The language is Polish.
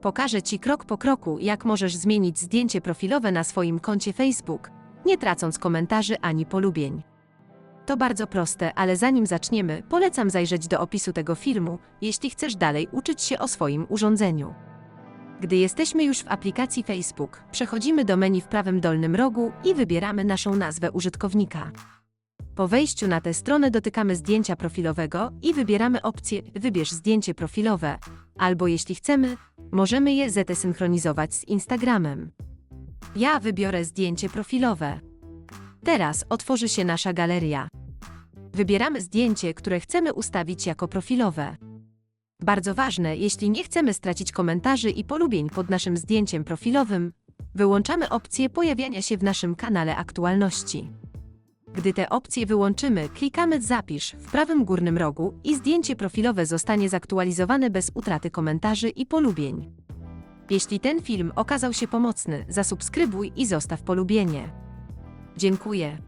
Pokażę Ci krok po kroku, jak możesz zmienić zdjęcie profilowe na swoim koncie Facebook, nie tracąc komentarzy ani polubień. To bardzo proste, ale zanim zaczniemy, polecam zajrzeć do opisu tego filmu, jeśli chcesz dalej uczyć się o swoim urządzeniu. Gdy jesteśmy już w aplikacji Facebook, przechodzimy do menu w prawym dolnym rogu i wybieramy naszą nazwę użytkownika. Po wejściu na tę stronę dotykamy zdjęcia profilowego i wybieramy opcję Wybierz zdjęcie profilowe, albo jeśli chcemy, możemy je zesynchronizować z Instagramem. Ja wybiorę zdjęcie profilowe. Teraz otworzy się nasza galeria. Wybieramy zdjęcie, które chcemy ustawić jako profilowe. Bardzo ważne, jeśli nie chcemy stracić komentarzy i polubień pod naszym zdjęciem profilowym, wyłączamy opcję pojawiania się w naszym kanale aktualności. Gdy te opcje wyłączymy, klikamy Zapisz w prawym górnym rogu i zdjęcie profilowe zostanie zaktualizowane bez utraty komentarzy i polubień. Jeśli ten film okazał się pomocny, zasubskrybuj i zostaw polubienie. Dziękuję.